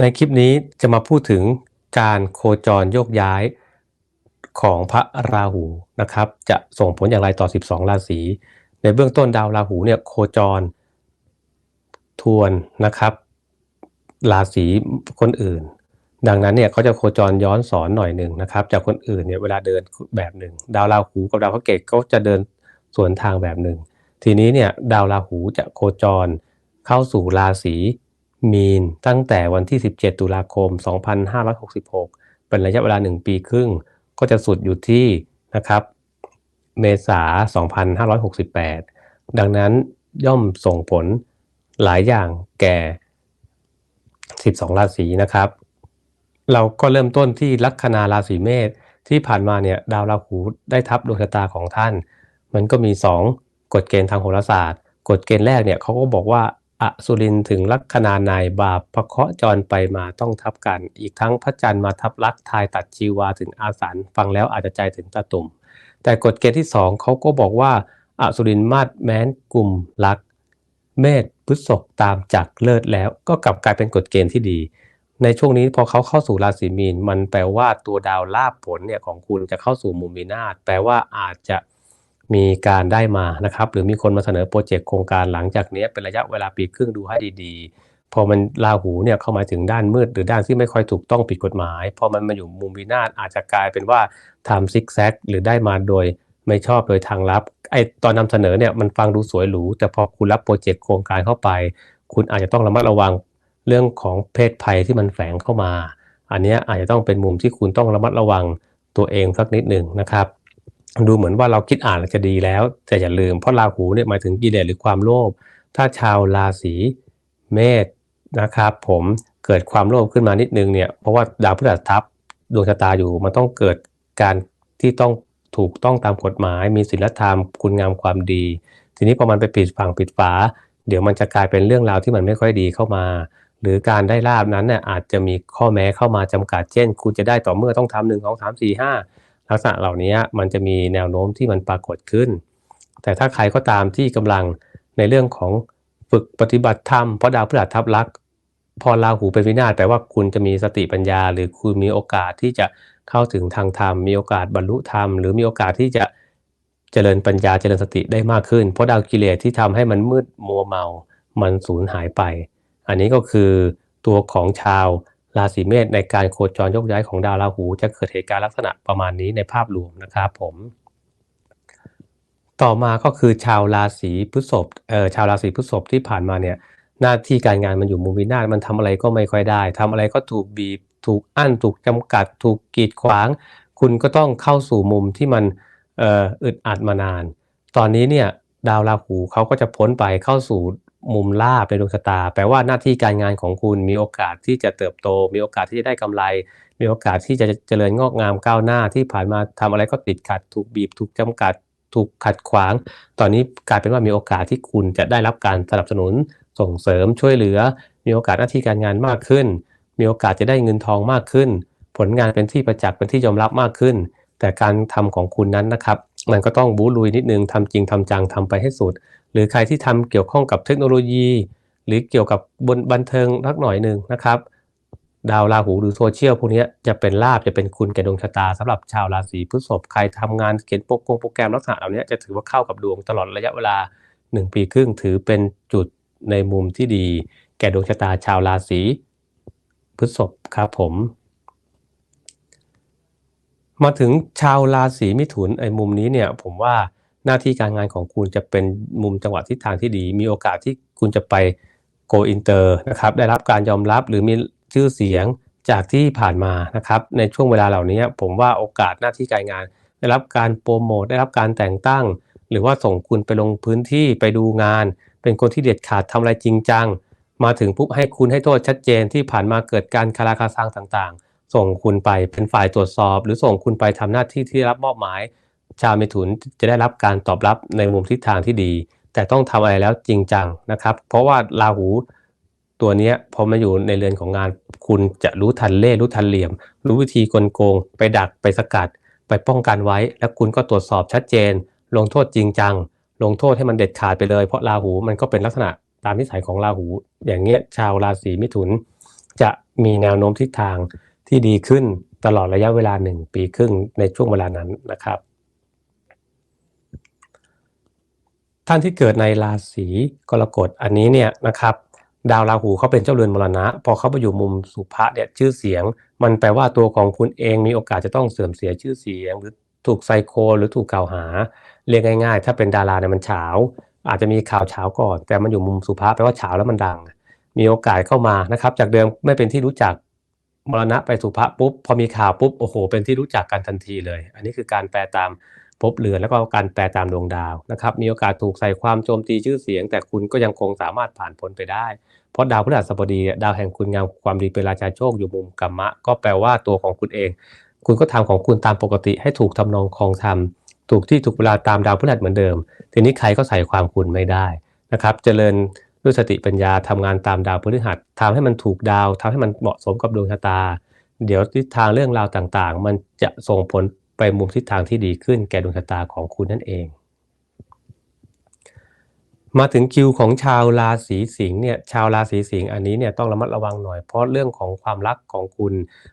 ในคลิปนี้จะมาพูดถึงการโคจรโยกย้ายของพระราหูนะครับ จะส่งผลอย่างไรต่อ 12 ราศี ในเบื้องต้นดาวราหูเนี่ยโคจรทวนนะครับ ราศีคนอื่น ดังนั้นเนี่ยเขาจะโคจรย้อนสอนหน่อยหนึ่งนะครับ จากคนอื่นเนี่ยเวลาเดินแบบหนึ่ง ดาวราหูกับดาวพระเกตก็จะเดินสวนทางแบบหนึ่ง ทีนี้เนี่ยดาวราหูจะโคจรเข้าสู่ราศี มีนตั้งแต่วันที่ 17 ตุลาคม 2566 เป็นระยะเวลา 1 ปีครึ่ง ก็จะสุดอยู่ที่นะครับเมษา 2568 ดังนั้นย่อมส่งผลหลายอย่างแก่ 12 ราศีนะครับ เราก็เริ่มต้นที่ลัคนาราศีเมษที่ผ่านมาเนี่ยดาวราหูได้ทับดวงชะตาของท่าน มันก็มี 2 กฎเกณฑ์ทางโหราศาสตร์ กฎเกณฑ์แรกเนี่ยเขาก็บอกว่า อสุรินถึงลัคนานายบาปพระเคาะจรไปมาต้องทับกัน อีกทั้งพระจันทร์มาทับลักทายตัดชีวาถึงอาสันฟังแล้วอาจจะใจถึงตะตุ่ม แต่กฎเกณฑ์ที่สองเขาก็บอกว่าอสุรินมาดแม้นกลุ่มลัก เมษพฤษภตามจากเลิศแล้ว ก็กลับกลายเป็นกฎเกณฑ์ที่ดี ในช่วงนี้พอเขาเข้าสู่ราศีมีน มันแปลว่าตัวดาวลาบผลเนี่ยของคุณจะเข้าสู่มุมมีนาศแปลว่าอาจจะ มีการได้มานะครับหรือมีคนมาเสนอโปรเจกต์โครงการหลังจากนี้เป็นระยะเวลาปีครึ่งดูให้ดีๆ พอมันราหูเนี่ยเข้ามาถึงด้านมืด หรือด้านที่ไม่ค่อยถูกต้องผิดกฎหมาย พอมันมาอยู่มุมวินาศอาจจะกลายเป็นว่าทำซิกแซกหรือได้มาโดยไม่ชอบโดยทางลับไอตอนนำเสนอเนี่ยมันฟังดูสวยหรู แต่พอคุณรับโปรเจกต์โครงการเข้าไป คุณอาจจะต้องระมัดระวังเรื่องของเพศภัยที่มันแฝงเข้ามา อันนี้อาจจะต้องเป็นมุมที่คุณต้องระมัดระวังตัวเองสักนิดหนึ่งนะครับ ดูเหมือนว่าเราคิดอ่านจะดีแล้ว แต่อย่าลืมเพราะราหูเนี่ยหมายถึงกิเลสหรือความโลภถ้าชาวราศีเมษนะครับ ผมเกิดความโลภขึ้นมานิดนึงเนี่ยเพราะว่าดาวพฤหัสทับดวงชะตาอยู่มันต้องเกิดการที่ต้องถูกต้องตามกฎหมาย มีศีลธรรมคุณงามความดี ทีนี้พอมันไปปิดฝั่งปิดฝา เดี๋ยวมันจะกลายเป็นเรื่องราวที่มันไม่ค่อยดีเข้ามา หรือการได้ลาบนั้นเนี่ยอาจจะมีข้อแม้เข้ามาจำกัดเช่น คุณจะได้ต่อเมื่อต้องทำหนึ่งสองสามสี่ห้า ลักษณะเหล่านี้มันจะมีแนวโน้มที่มันปรากฏขึ้น แต่ถ้าใครก็ตามที่กำลังในเรื่องของฝึกปฏิบัติธรรมเพราะดาวพฤหัสทับลักพอราหูเป็นวินาศแปลว่าคุณจะมีสติปัญญา หรือคุณมีโอกาสที่จะเข้าถึงทางธรรม มีโอกาสบรรลุธรรม หรือมีโอกาสที่จะเจริญปัญญาเจริญสติได้มากขึ้น เพราะดาวกิเลสที่ทำให้มันมืดมัวเมา มันสูญหายไป อันนี้ก็คือตัวของชาว ราศีเมษในการโคจรยกย้ายของดาวราหู จะเกิดเหตุการณ์ลักษณะประมาณนี้ในภาพรวมนะครับผม ต่อมาก็คือชาวราศีพฤษภเอ่อชาวราศีพฤษภที่ผ่านมาเนี่ยหน้าที่การงานมันอยู่มุมวินาศมันทำอะไรก็ไม่ค่อยได้ทำอะไรก็ถูกบีบ ถูกอั้นถูกจำกัด ถูกกีดขวาง คุณก็ต้องเข้าสู่มุมที่มันเอ่ออึดอัดมานาน ตอนนี้เนี่ยดาวราหูเขาก็จะพ้นไปเข้าสู่ มุมลาบในดวงชะตา แปลว่าหน้าที่การงานของคุณมีโอกาสที่จะเติบโต มีโอกาสที่จะได้กำไร มีโอกาสที่จะเจริญงอกงามก้าวหน้าที่ผ่านมาทำอะไรก็ติดขัด ถูกบีบ ถูกจำกัด ถูกขัดขวาง ตอนนี้กลายเป็นว่ามีโอกาสที่คุณจะได้รับการสนับสนุนส่งเสริมช่วยเหลือ มีโอกาสหน้าที่การงานมากขึ้น มีโอกาสจะได้เงินทองมากขึ้น ผลงานเป็นที่ประจักษ์เป็นที่ยอมรับมากขึ้น แต่การทำของคุณนั้นนะครับ มันก็ต้องบูลุยนิดนึงทำจริงทำจังทำไปให้สุด หรือใครที่ทำเกี่ยวข้องกับเทคโนโลยี หรือเกี่ยวกับบนบันเทิงรักหน่อยหนึ่งนะครับ ดาวราหูหรือโซเชียลพวกนี้จะเป็นลาบจะเป็นคุณแก่ดวงชะตาสำหรับชาวราศีพฤษภใครทำงานเขียนโปรโปรแกรมลักษณะเหล่านี้จะถือว่าเข้ากับดวงตลอดระยะเวลา 1 ปีครึ่งถือเป็นจุดในมุมที่ดี แก่ดวงชะตาชาวราศีพฤษภครับผม มาถึงชาวราศีมิถุนไอ้มุมนี้เนี่ยผมว่าหน้าที่การงานของคุณจะเป็นมุมจังหวะทิศทางที่ดี มีโอกาสที่คุณจะไปโกอินเตอร์นะครับได้รับการยอมรับหรือมีชื่อเสียงจากที่ผ่านมานะครับในช่วงเวลาเหล่านี้ผมว่าโอกาสหน้าที่การงาน ได้รับการโปรโมทได้รับการแต่งตั้ง หรือว่าส่งคุณไปลงพื้นที่ไปดูงาน เป็นคนที่เด็ดขาดทำอะไรจริงจัง มาถึงปุ๊บให้คุณให้โทษชัดเจนที่ผ่านมาเกิดการคาราคาซังต่างๆ ส่งคุณไปเป็นฝ่ายตรวจสอบ หรือส่งคุณไปทำหน้าที่ที่รับมอบหมาย ชาวเมถุนจะได้รับการตอบรับในมุมทิศทางที่ดี แต่ต้องทำอะไรแล้วจริงจังนะครับ เพราะว่าราหูตัวนี้พอมาอยู่ในเรือนของงาน คุณจะรู้ทันเล่รู้ทันเหลี่ยม รู้วิธีกลโกง ไปดักไปสกัด ไปป้องกันไว้ แล้วคุณก็ตรวจสอบชัดเจน ลงโทษจริงจัง ลงโทษให้มันเด็ดขาดไปเลย เพราะราหูมันก็เป็นลักษณะตามนิสัยของราหู อย่างเงี้ยชาวราศีมิถุน จะมีแนวโน้มทิศทาง ที่ดีขึ้นตลอดระยะเวลาหนึ่งปีครึ่งในช่วงเวลานั้นนะครับ ท่านที่เกิดในราศีกรกฎอันนี้เนี่ยนะครับ ดาวราหูเขาเป็นเจ้าเรือนมรณะ พอเขาไปอยู่มุมสุภะเนี่ยชื่อเสียง มันแปลว่าตัวของคุณเองมีโอกาสจะต้องเสื่อมเสียชื่อเสียง หรือถูกไซโค หรือถูกกล่าวหา เรียกง่ายๆ ถ้าเป็นดาราเนี่ยมันเฉาอาจจะมีข่าวเฉาก่อน แต่มันอยู่มุมสุภาพแปลว่าเฉาแล้วมันดัง มีโอกาสเข้ามานะครับ จากเดิมไม่เป็นที่รู้จัก มรณะไปสุภาพปุ๊บพอมีข่าวปุ๊บโอ้โห เป็นที่รู้จักกันทันทีเลย อันนี้คือการแปลตามภพเรือนแล้วก็การแปลตามดวงดาวนะครับ มีโอกาสถูกใส่ความโจมตีชื่อเสียง แต่คุณก็ยังคงสามารถผ่านพ้นไปได้ เพราะดาวพฤหัสบดีดาวแห่งคุณงามความดีเป็นราชาโชคอยู่มุมกัมมะ ก็แปลว่าตัวของคุณเอง คุณก็ทำของคุณตามปกติให้ถูกทำนองคองทำถูกที่ถูกเวลาตามดาวพฤหัสเหมือนเดิม ทีนี้ใครก็ใส่ความคุณไม่ได้นะครับ เจริญ ด้วยสติปัญญาทำงานตามดาวพฤหัสทำให้มันถูกดาวทำให้มันเหมาะสมกับดวงชะตา เดี๋ยวทิศทางเรื่องราวต่างๆ มันจะส่งผลไปมุมทิศทางที่ดีขึ้นแก่ดวงชะตาของคุณนั่นเอง มาถึงคิวของชาวราศีสิงห์เนี่ยชาวราศีสิงห์อันนี้เนี่ยต้องระมัดระวังหน่อยเพราะเรื่องของความรักของคุณ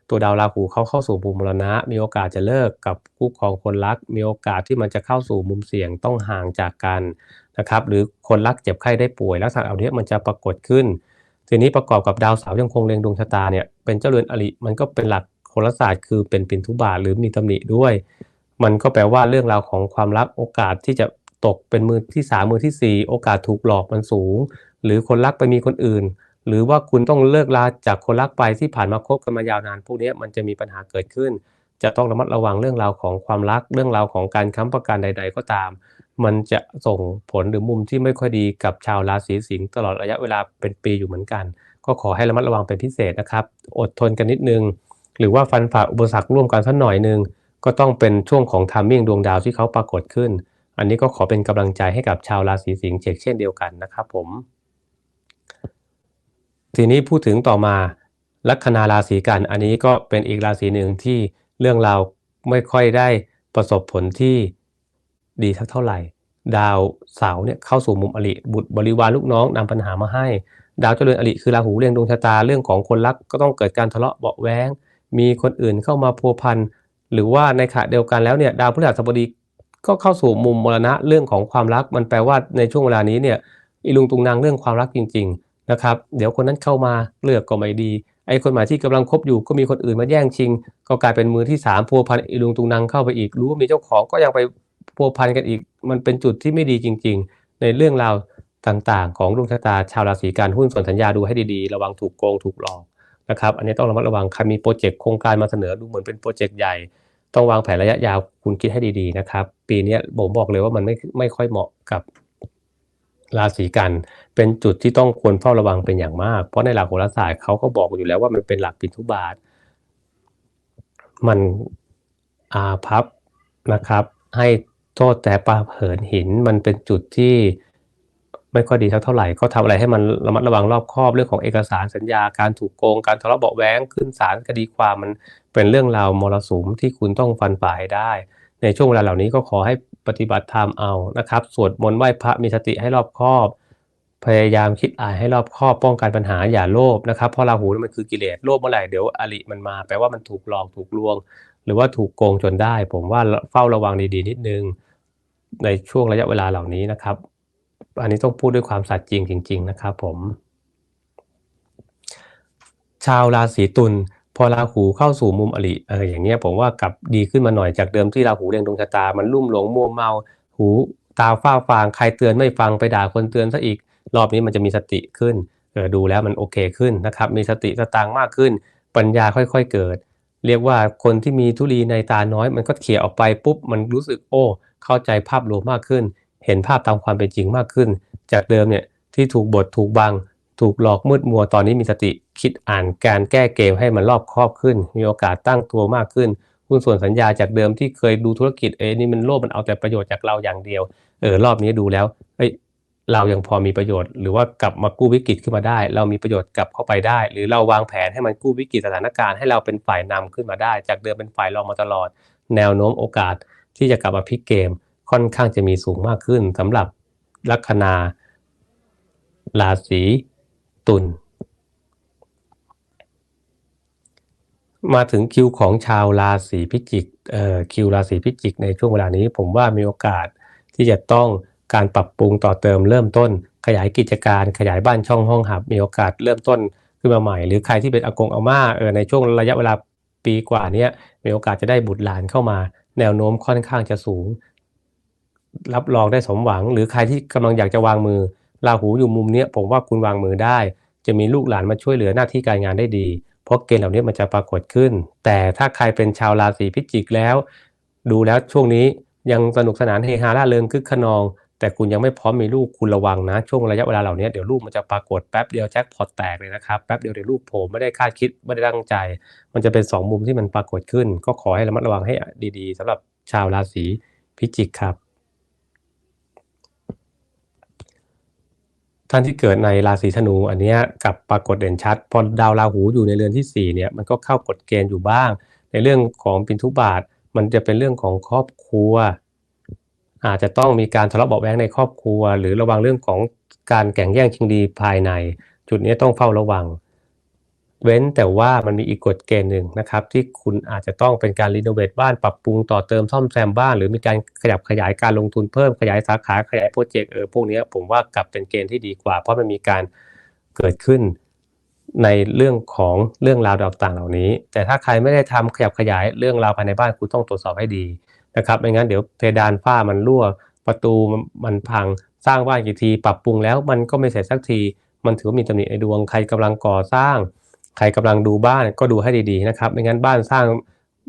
ตัวดาวราหูเขาเข้าสู่มุมมรณะ มีโอกาสจะเลิกกับคู่ครองคนรัก มีโอกาสที่มันจะเข้าสู่มุมเสี่ยงต้องห่างจากกัน นะครับหรือคนรักเจ็บไข้ได้ป่วยลักษณะเอานี้มันจะปรากฏขึ้น ทีนี้ประกอบกับดาวเสาร์ยังคงเล็งดวงชะตาเนี่ยเป็นเจ้าเรือนอริมันก็เป็นหลักโหราศาสตร์คือเป็นปินทุบาทหรือมีตำหนิด้วย มันก็แปลว่าเรื่องราวของความรักโอกาสที่จะตกเป็นมือที่สามมือที่สี่โอกาสถูกหลอกมันสูง หรือคนรักไปมีคนอื่น หรือว่าคุณต้องเลิกลาจากคนรักไปที่ผ่านมาคบกันมายาวนานพวกนี้มันจะมีปัญหาเกิดขึ้น จะต้องระมัดระวังเรื่องราวของความรักเรื่องราวของการค้ำประกันใด ๆ ก็ตาม มันจะส่งผลหรือมุมที่ไม่ค่อยดีกับชาวราศีสิงห์ตลอดระยะเวลาเป็นปีอยู่เหมือนกัน ก็ขอให้ระมัดระวังเป็นพิเศษนะครับ อดทนกันนิดนึง หรือว่าฟันฝ่าอุปสรรคร่วมกันสักหน่อยนึง ก็ต้องเป็นช่วงของทามมิ่งดวงดาวที่เขาปรากฏขึ้น อันนี้ก็ขอเป็นกำลังใจให้กับชาวราศีสิงห์เช่นเดียวกันนะครับผม ทีนี้พูดถึงต่อมาลัคนาราศีกัน อันนี้ก็เป็นอีกราศีหนึ่งที่เรื่องราวไม่ค่อยได้ประสบผลที่ ดีสักเท่าไหร่ ดาวเสาเนี่ยเข้าสู่มุมอริบุตรบริวารลูกน้องนำปัญหามาให้ ดาวเจริญอริคือราหูเรียงดวงชะตาเรื่องของคนรักก็ต้องเกิดการทะเลาะเบาแว้งมีคนอื่นเข้ามาพัวพันหรือว่าในขณะเดียวกันแล้วเนี่ยดาวพฤหัสบดีก็เข้าสู่มุมมรณะเรื่องของความรัก มันแปลว่าในช่วงเวลานี้เนี่ยอีลุงตุงนางเรื่องความรักจริง ๆนะครับ เดี๋ยวคนนั้นเข้ามาเลือกก็ไม่ดี ไอ้คนหมายที่กำลังคบอยู่ก็มีคนอื่นมาแย่งชิง ก็กลายเป็นมือที่สามพัวพันอีลุงตุงนางเข้าไปอีก รู้ว่ามีเจ้าของก็ยังไป พัวพันกันอีก มันเป็นจุดที่ไม่ดีจริง ๆ ในเรื่องราวต่างๆ ของดวงชะตาชาวราศีกันหุ้นส่วนสัญญาดูให้ดีๆ ระวังถูกโกงถูกหลอกนะครับอันนี้ต้องระมัดระวังใครมีโปรเจกต์โครงการมาเสนอดูเหมือนเป็นโปรเจกต์ใหญ่ ต้องวางแผนระยะยาวคุณคิดให้ดีๆนะครับ ปีนี้ผมบอกเลยว่ามันไม่ไม่ค่อยเหมาะกับราศีกัน เป็นจุดที่ต้องควรเฝ้าระวังเป็นอย่างมาก เพราะในหลักโหราศาสตร์เขาก็บอกอยู่แล้วว่ามันเป็นหลักปิทุบาท มันอาพับนะครับ ให้ โทษแต่ปลาเผินหินมันเป็นจุดที่ไม่ค่อยดีเท่าไหร่ก็ทำอะไรให้มันระมัดระวังรอบคอบเรื่องของเอกสารสัญญาการถูกโกง การทะเลาะเบาแหวงขึ้นศาลคดีความมันเป็นเรื่องราวมรสุมที่คุณต้องฟันฝ่าให้ได้ ในช่วงเวลาเหล่านี้ก็ขอให้ปฏิบัติธรรมเอานะครับ สวดมนต์ไหว้พระมีสติให้รอบคอบ พยายามคิดอ่านให้รอบคอบป้องกันปัญหาอย่าโลภนะครับเพราะราหูมันคือกิเลสโลภเมื่อไหร่เดี๋ยวอริมันมาแปลว่ามันถูกหลอกถูกลวง หรือว่าถูกโกงจนได้ ผมว่าเฝ้าระวังดีๆ นิดนึงในช่วงระยะเวลาเหล่านี้นะครับ อันนี้ต้องพูดด้วยความสัตย์จริงจริง ๆ นะครับผม ชาวราศีตุลพอราหูเข้าสู่มุมอริเอออย่างเงี้ยผมว่ากลับดีขึ้นมาหน่อยจากเดิมที่ราหูเรียงดวงชะตา มันลุ่มหลงมัวเมา หูตาฝ้าฟางใครเตือนไม่ฟังไปด่าคนเตือนซะอีก รอบนี้มันจะมีสติขึ้นเออดูแล้วมันโอเคขึ้นนะครับ มีสติสตางมากขึ้น ปัญญาค่อย ๆ เกิด เรียกว่าคนที่มีทุลีในตาน้อย มันก็เขี่ยออกไปปุ๊บมันรู้สึกโอ้ เข้าใจภาพรวมมากขึ้น เห็นภาพตามความเป็นจริงมากขึ้น จากเดิมเนี่ยที่ถูกบทถูกบัง ถูกหลอกมืดมัวตอนนี้มีสติคิดอ่านการแก้เกมให้มันรอบครอบขึ้น มีโอกาสตั้งตัวมากขึ้นหุ้นส่วนสัญญาจากเดิมที่เคยดูธุรกิจเอ้นี่มันโลภมันเอาแต่ประโยชน์จากเราอย่างเดียวเออรอบนี้ดูแล้วเอ้ย เรายังพอมีประโยชน์ หรือว่ากลับมากู้วิกฤตขึ้นมาได้ เรามีประโยชน์กลับเข้าไปได้ หรือเราวางแผนให้มันกู้วิกฤตสถานการณ์ให้เราเป็นฝ่ายนำขึ้นมาได้ จากเดิมเป็นฝ่ายรองมาตลอด แนวโน้มโอกาสที่จะกลับมาพลิกเกมค่อนข้างจะมีสูงมากขึ้นสำหรับลัคนาราศีตุลมาถึงคิวของชาวราศีพิจิกเอ่อคิวราศีพิจิกในช่วงเวลานี้ ผมว่ามีโอกาสที่จะต้อง การปรับปรุงต่อเติมเริ่มต้น ขยายกิจการขยายบ้านช่องห้องหับ มีโอกาสเริ่มต้นขึ้นมาใหม่ หรือใครที่เป็นอากงอาม่าเออในช่วงระยะเวลาปีกว่านี้มีโอกาสจะได้บุตรหลานเข้ามา แนวโน้มค่อนข้างจะสูง รับรองได้สมหวัง หรือใครที่กำลังอยากจะวางมือราหูอยู่มุมเนี้ยผมว่าคุณวางมือได้ จะมีลูกหลานมาช่วยเหลือหน้าที่การงานได้ดี เพราะเกณฑ์เหล่านี้มันจะปรากฏขึ้น แต่ถ้าใครเป็นชาวราศีพิจิกแล้ว ดูแล้วช่วงนี้ยังสนุกสนานเฮฮาร่าเริงคึกขนอง แต่คุณยังไม่พร้อมมีลูกคุณระวังนะ ช่วงระยะเวลาเหล่านี้เดี๋ยวลูกมันจะปรากฏแป๊บเดียวแจ็คพอตแตกเลยนะครับแป๊บเดียวเดี๋ยวลูกโผล่ไม่ได้คาดคิดไม่ได้ตั้งใจ มันจะเป็นสองมุมที่มันปรากฏขึ้น ก็ขอให้ระมัดระวังให้ดีๆสำหรับชาวราศีพิจิกครับ ท่านที่เกิดในราศีธนูอันนี้กับปรากฏเด่นชัดพอดาวราหูอยู่ในเรือนที่4เนี่ยมันก็เข้ากฎเกณฑ์อยู่บ้าง ในเรื่องของปินทุบาทมันจะเป็นเรื่องของครอบครัว อาจจะต้องมีการทะเลาะเบาะแว้งในครอบครัว หรือระวังเรื่องของการแข่งแย่งชิงดีภายใน จุดนี้ต้องเฝ้าระวัง เว้นแต่ว่ามันมีอีกกฎเกณฑ์หนึ่งนะครับ ที่คุณอาจจะต้องเป็นการรีโนเวทบ้านปรับปรุงต่อเติมซ่อมแซมบ้าน หรือมีการขยับขยายการลงทุนเพิ่มขยายสาขาขยายโปรเจกต์เออพวกนี้ผมว่ากลับเป็นเกณฑ์ที่ดีกว่า เพราะมันมีการเกิดขึ้นในเรื่องของเรื่องราวต่างๆเหล่านี้ แต่ถ้าใครไม่ได้ทำขยับขยายเรื่องราวภายในบ้านคุณต้องตรวจสอบให้ดี นะครับไม่งั้นเดี๋ยวเพดานฝ้ามันรั่ว ประตูมันพังสร้างบ้านกี่ที ปรับปรุงแล้วมันก็ไม่เสร็จสักที มันถือว่ามีตำหนิในดวงใครกำลังก่อสร้าง ใครกำลังดูบ้านก็ดูให้ดีๆนะครับไม่งั้นบ้านสร้าง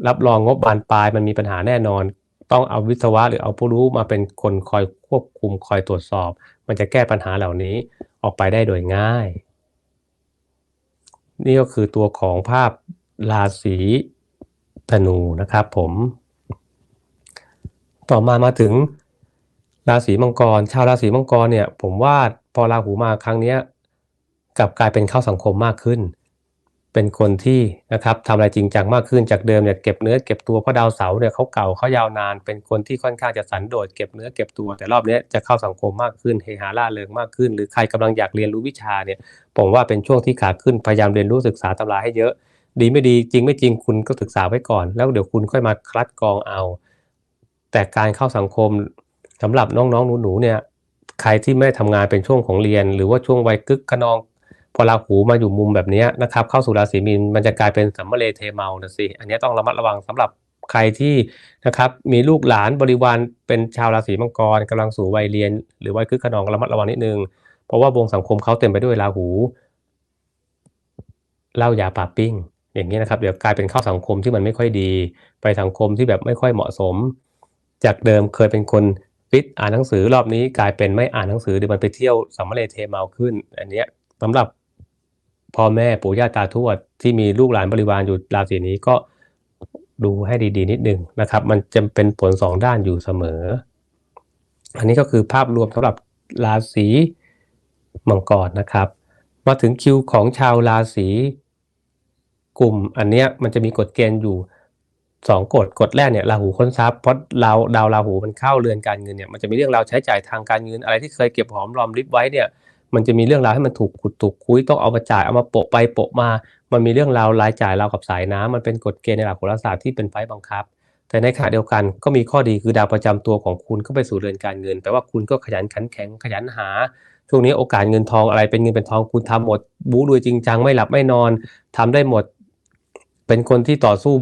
รับรองงบบานปลายมันมีปัญหาแน่นอน ต้องเอาวิศวะหรือเอาผู้รู้มาเป็นคนคอยควบคุมคอยตรวจสอบ มันจะแก้ปัญหาเหล่านี้ออกไปได้โดยง่าย นี่ก็คือตัวของภาพราศีธนูนะครับผม ต่อมามาถึงราศีมังกร ชาวราศีมังกรเนี่ยผมว่าพอราหูมาครั้งนี้กลับกลายเป็นเข้าสังคมมากขึ้น เป็นคนที่นะครับทำอะไรจริงจังมากขึ้นจากเดิมเนี่ยเก็บเนื้อเก็บตัวเพราะดาวเสาร์เนี่ยเขาเก่าเขายาวนาน เป็นคนที่ค่อนข้างจะสันโดษเก็บเนื้อเก็บตัว แต่รอบนี้จะเข้าสังคมมากขึ้นเฮฮาล่าเริงมากขึ้น หรือใครกำลังอยากเรียนรู้วิชาเนี่ยผมว่าเป็นช่วงที่ขาขึ้นพยายามเรียนรู้ศึกษาตำราให้เยอะ ดีไม่ดีจริงไม่จริงคุณก็ศึกษาไว้ก่อน แล้วเดี๋ยวคุณค่อยมาคลัดกรองเอา แต่การเข้าสังคมสำหรับน้องๆหนูๆเนี่ยใครที่ไม่ได้ทำงานเป็นช่วงของเรียน หรือว่าช่วงวัยกึกขนอง พอราหูมาอยู่มุมแบบนี้นะครับเข้าสู่ราศีมีนมันจะกลายเป็นสัมมเลเทเมานะสิอันนี้ต้องระมัดระวังสำหรับใครที่นะครับมีลูกหลานบริวารเป็นชาวราศีมังกรกำลังสู่วัยเรียน หรือวัยกึกขนองระมัดระวังนิดนึง เพราะว่าวงสังคมเขาเต็มไปด้วยราหูเล้ายาปาปิ้งอย่างนี้นะครับเดี๋ยวกลายเป็นเข้าสังคมที่มันไม่ค่อยดี ไปสังคมที่แบบไม่ค่อยเหมาะสม จากเดิมเคยเป็นคนฟิตอ่านหนังสือรอบนี้กลายเป็นไม่อ่านหนังสือหรือมันไปเที่ยวสัมมาเลเทเมาขึ้น อันเนี้ยสำหรับพ่อแม่ปู่ย่าตาทวดที่มีลูกหลานบริวารอยู่ราศีนี้ก็ดูให้ดีๆ นิดนึงนะครับ มันจะเป็นผลสองด้านอยู่เสมอ อันนี้ก็คือภาพรวมสำหรับราศีมังกรนะครับ มาถึงคิวของชาวราศีกลุ่มอันเนี้ยมันจะมีกฎเกณฑ์อยู่ สองกฎกฎแรกเนี่ยราหูค้นทรัพย์เพราะเราดาวราหูมันเข้าเรือนการเงินเนี่ยมันจะมีเรื่องราวใช้จ่ายทางการเงินอะไรที่เคยเก็บหอมรอมริบไว้เนี่ยมันจะมีเรื่องราวให้มันถูกขุดถูกคุยต้องเอามาจ่ายเอามาโปะไปโปะมา มันมีเรื่องราวรายจ่ายเรากับสายน้ำมันเป็นกฎเกณฑ์ในหลักโหราศาสตร์ที่เป็นไฟบังคับ แต่ในขณะเดียวกันก็มีข้อดีคือดาวประจำตัวของคุณก็ไปสู่เรือนการเงินแปลว่าคุณก็ขยันขันแข็งขยันหาช่วงนี้โอกาสเงินทองอะไรเป็นเงินเป็นทองคุณทำหมด บู๊รวยจริงจังไม่หลับไม่นอนทำได้หมด เป็นคนที่ต่อสู้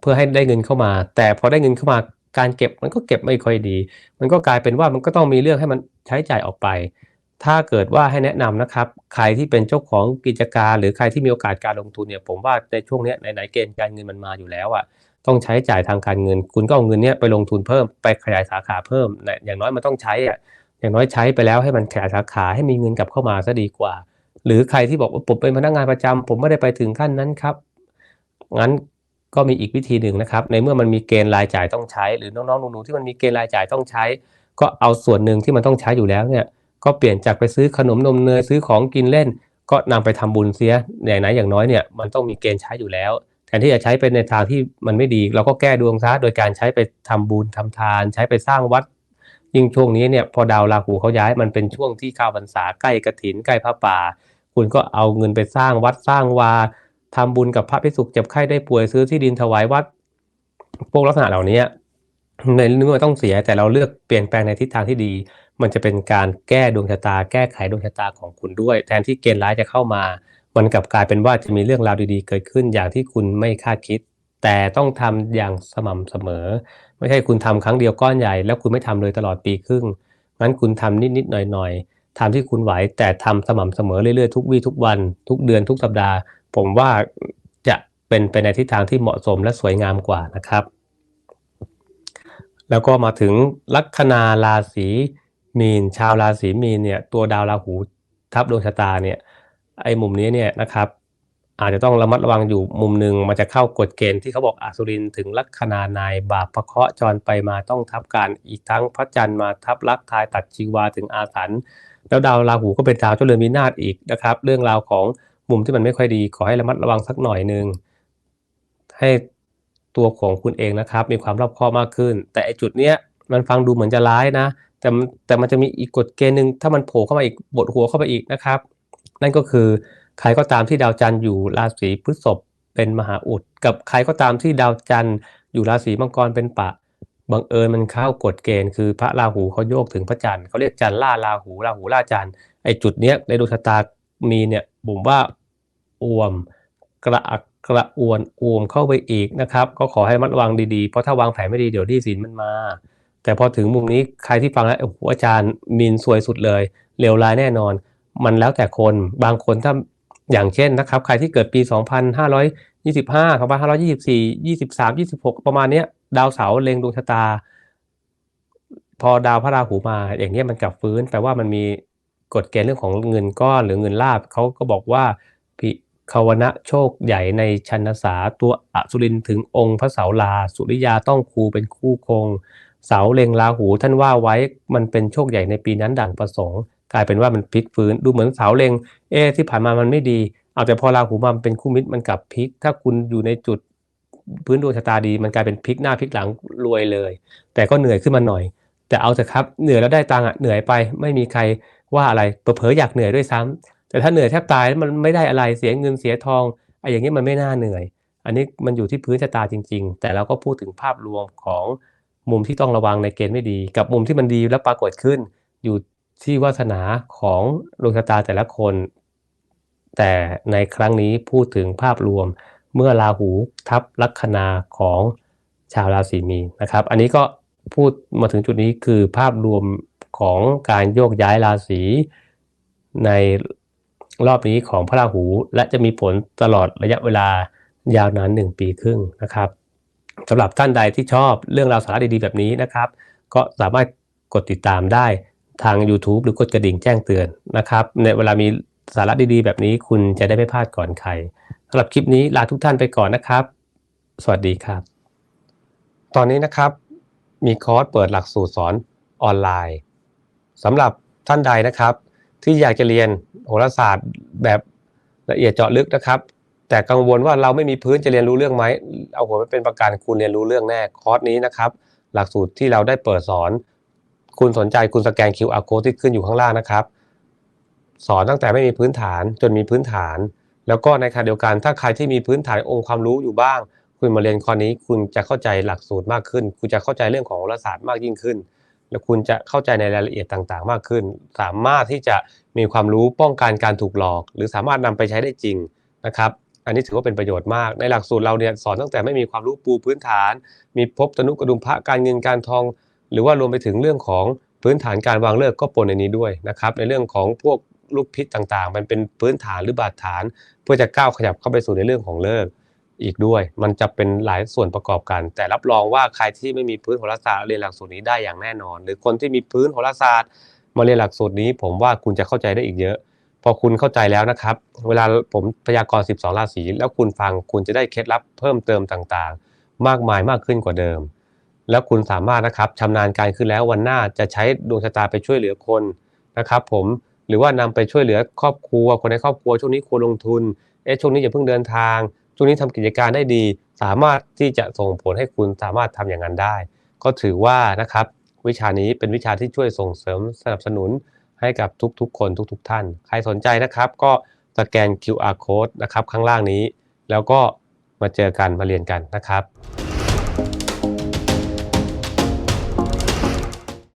เพื่อให้ได้เงินเข้ามา แต่พอได้เงินเข้ามาการเก็บมันก็เก็บไม่ค่อยดี มันก็กลายเป็นว่ามันก็ต้องมีเรื่องให้มันใช้จ่ายออกไป ถ้าเกิดว่าให้แนะนำนะครับ ใครที่เป็นเจ้าของกิจการ หรือใครที่มีโอกาสการลงทุนเนี่ย ผมว่าในช่วงนี้ไหนๆเกณฑ์การเงินมันมาอยู่แล้วอะ่ะต้องใช้จ่ายทางการเงิน คุณก็เอาเงินเนี้ยไปลงทุนเพิ่มไปขยายสาขาเพิ่มนะอย่างน้อยมันต้องใช้อะอย่างน้อยใช้ไปแล้วให้มันขยายสาขาให้มีเงินกลับเข้ามาซะดีกว่า หรือใครที่บอกว่าผมเป็นพนักงานประจำผมไม่ได้ไปถึงขั้นนั้นครับงั้น ก็มีอีกวิธีหนึ่งนะครับ ในเมื่อมันมีเกณฑ์รายจ่ายต้องใช้ หรือน้องๆหนูๆที่มันมีเกณฑ์รายจ่ายต้องใช้ ก็เอาส่วนหนึ่งที่มันต้องใช้อยู่แล้วเนี่ยก็เปลี่ยนจากไปซื้อขนมนมเนยซื้อของกินเล่น ก็นำไปทำบุญเสียอย่างไหนอย่างน้อยเนี่ยมันต้องมีเกณฑ์ใช้อยู่แล้วแทนที่จะใช้ไปในทางที่มันไม่ดี เราก็แก้ดวงซะโดยการใช้ไปทำบุญทำทาน ใช้ไปสร้างวัด ยิ่งช่วงนี้เนี่ยพอดาวราหูเขาย้ายมันเป็นช่วงที่ข้าวพรรษาใกล้กระถินใกล้พระป่า คุณก็เอาเงินไปสร้างวัดสร้างวา ทำบุญกับพระภิกษุเจ็บไข้ได้ป่วยซื้อที่ดินถวายวัดพวกลักษณะเหล่านี้ในเรื่องต้องเสียแต่เราเลือกเปลี่ยนแปลงในทิศทางที่ดี มันจะเป็นการแก้ดวงชะตา แก้ไขดวงชะตาของคุณด้วย แทนที่เกณฑ์ร้ายจะเข้ามา มันกลับกลายเป็นว่าจะมีเรื่องราวดีๆ เกิดขึ้นอย่างที่คุณไม่คาดคิด แต่ต้องทำอย่างสม่ำเสมอ ไม่ใช่คุณทำครั้งเดียวก้อนใหญ่แล้วคุณไม่ทำเลยตลอดปีครึ่งงั้นคุณทำนิดๆหน่อยๆทำที่คุณไหวแต่ทำสม่ำเสมอเรื่อยๆทุกวี่ทุกวัน ทุกเดือนทุกสัปดาห์ ผมว่าจะเป็นไปในทิศทางที่เหมาะสมและสวยงามกว่านะครับ แล้วก็มาถึงลัคนาราศีมีน ชาวราศีมีนเนี่ยตัวดาวราหูทับดวงชะตาเนี่ยไอ้มุมนี้เนี่ยนะครับอาจจะต้องระมัดระวังอยู่มุมหนึ่งมันจะเข้ากฎเกณฑ์ที่เขาบอกอสุรินถึงลัคนานายบาปพระเคาะจรไปมาต้องทับการอีกทั้งพระจันทร์มาทับลักทายตัดชีวาถึงอาถรรพ์แล้วดาวราหูก็เป็นดาวเจ้าเรือนวินาศอีกนะครับ เรื่องราวของ มุมที่มันไม่ค่อยดีขอให้ระมัดระวังสักหน่อยหนึ่งให้ตัวของคุณเองนะครับ มีความรอบคอบมากขึ้น แต่ไอจุดเนี้ยมันฟังดูเหมือนจะร้ายนะ แต่แต่มันจะมีอีกกฎเกณฑ์หนึ่งถ้ามันโผล่เข้ามาอีกบทหัวเข้าไปอีกนะครับ นั่นก็คือใครก็ตามที่ดาวจันทร์อยู่ราศีพฤษภเป็นมหาอุด กับใครก็ตามที่ดาวจันทร์อยู่ราศีมังกรเป็นปะบังเอิญมันเข้ากฎเกณฑ์คือพระราหูเขาโยกถึงพระจันทร์เขาเรียกจันทร์ล่าราหูราหูล่าจันทร์ไอจุดเนี้ยในดวงชะตามีเนี่ยผมว่า อวม กระอักกระอวนอวมเข้าไปอีกนะครับ ก็ขอให้มัดระวังดีๆ เพราะถ้าวางแผนไม่ดีเดี๋ยวที่สินมันมา แต่พอถึงมุมนี้ใครที่ฟังแล้วโอ้โหอาจารย์มินสวยสุดเลยเลวร้ายแน่นอน มันแล้วแต่คนบางคนถ้าอย่างเช่นนะครับใครที่เกิดปี 2525 2524 23 26 ประมาณเนี้ยดาวเสาร์เล็งดวงชะตา พอดาวพระราหูมา อย่างเงี้มันกลับฟื้นแปลว่ามันมีกฎเกณฑ์เรื่องของเงินก้อนหรือเงินลาบเขาก็บอกว่าพิ คาวนะโชคใหญ่ในชันสาตัวอสุรินถึงองค์พระเสาลา สุริยาต้องคูเป็นคู่คง เสาเล็งราหูท่านว่าไว้มันเป็นโชคใหญ่ในปีนั้นดั่งประสงค์ กลายเป็นว่ามันพลิกฟื้นดูเหมือนเสาเล็ง เอที่ผ่านมามันไม่ดี เอาแต่พอราหูมาเป็นคู่มิตรมันกลับพลิก ถ้าคุณอยู่ในจุดพื้นดวงชะตาดี มันกลายเป็นพลิกหน้าพลิกหลังรวยเลย แต่ก็เหนื่อยขึ้นมาหน่อย แต่เอาเถอะครับเหนื่อยแล้วได้ตังค์อะเหนื่อยไปไม่มีใครว่าอะไรเผลอๆอยากเหนื่อยด้วยซ้ำ แต่ถ้าเหนื่อยแทบตายมันไม่ได้อะไรเสียเงินเสียทองไอ้อย่างนี้มันไม่น่าเหนื่อย อันนี้มันอยู่ที่พื้นชะตาจริง ๆ แต่เราก็พูดถึงภาพรวมของมุมที่ต้องระวังในเกณฑ์ไม่ดี กับมุมที่มันดีแล้วปรากฏขึ้น อยู่ที่วาสนาของดวงชะตาแต่ละคน แต่ในครั้งนี้พูดถึงภาพรวมเมื่อราหูทับลัคนาของชาวราศีมีนนะครับ อันนี้ก็พูดมาถึงจุดนี้คือภาพรวมของการโยกย้ายราศีใน รอบนี้ของพระราหู และจะมีผลตลอดระยะเวลายาวนาน 1 ปีครึ่งนะครับสำหรับท่านใดที่ชอบเรื่องราวสาระดีๆแบบนี้นะครับ ก็สามารถกดติดตามได้ทาง YouTube หรือกดกระดิ่งแจ้งเตือนนะครับ ในเวลามีสาระดีๆ แบบนี้คุณจะได้ไม่พลาดก่อนใครสำหรับคลิปนี้ลาทุกท่านไปก่อนนะครับ สวัสดีครับ ตอนนี้นะครับมีคอร์สเปิดหลักสูตรสอนออนไลน์สำหรับท่านใดนะครับ ที่อยากจะเรียนโหราศาสตร์แบบละเอียดเจาะลึกนะครับ แต่กังวลว่าเราไม่มีพื้นจะเรียนรู้เรื่องไหมเอาหัวไปเป็นประกันคุณเรียนรู้เรื่องแน่คอร์สนี้นะครับ หลักสูตรที่เราได้เปิดสอน คุณสนใจคุณสแกน QR code ที่ขึ้นอยู่ข้างล่างนะครับ สอนตั้งแต่ไม่มีพื้นฐานจนมีพื้นฐาน แล้วก็ในขณะเดียวกันถ้าใครที่มีพื้นฐานองค์ความรู้อยู่บ้าง คุณมาเรียนคอร์สนี้ คุณจะเข้าใจหลักสูตรมากขึ้น คุณจะเข้าใจเรื่องของโหราศาสตร์มากยิ่งขึ้น และคุณจะเข้าใจในรายละเอียดต่างๆ มากขึ้น สามารถที่จะมีความรู้ป้องกันการถูกหลอก หรือสามารถนำไปใช้ได้จริงนะครับอันนี้ถือว่าเป็นประโยชน์มาก ในหลักสูตรเราเนี่ยสอนตั้งแต่ไม่มีความรู้ปูพื้นฐาน มีพบตนุกระดุมพระการเงินการทอง หรือว่ารวมไปถึงเรื่องของพื้นฐานการวางเลิกก็ปนในนี้ด้วยนะครับในเรื่องของพวกลูกพิษต่างๆ มันเป็นพื้นฐานหรือบาดฐาน เพื่อจะก้าวขยับเข้าไปสู่ในเรื่องของเลิก อีกด้วย มันจะเป็นหลายส่วนประกอบกัน แต่รับรองว่าใครที่ไม่มีพื้นโหราศาสตร์เรียนหลักสูตรนี้ได้อย่างแน่นอน หรือคนที่มีพื้นโหราศาสตร์มาเรียนหลักสูตรนี้ ผมว่าคุณจะเข้าใจได้อีกเยอะ พอคุณเข้าใจแล้วนะครับ เวลาผมพยากรณ์ 12 ราศีแล้วคุณฟังคุณจะได้เคล็ดลับเพิ่มเติมต่างๆ มากมายมากขึ้นกว่าเดิม แล้วคุณสามารถนะครับชำนาญการขึ้นแล้ววันหน้าจะใช้ดวงชะตาไปช่วยเหลือคนนะครับ ผมหรือว่านำไปช่วยเหลือครอบครัวคนในครอบครัวช่วงนี้ควรลงทุนเอ๊ะช่วงนี้อย่าเพิ่งเดินทาง ช่วงนี้ทำกิจการได้ดี สามารถที่จะส่งผลให้คุณสามารถทำอย่างนั้นได้ ก็ถือว่านะครับวิชานี้เป็นวิชาที่ช่วยส่งเสริมสนับสนุนให้กับทุกๆ คนทุก ๆ ท่าน ใครสนใจนะครับก็สแกน QR code นะครับข้างล่างนี้ แล้วก็มาเจอกันมาเรียนกันนะครับ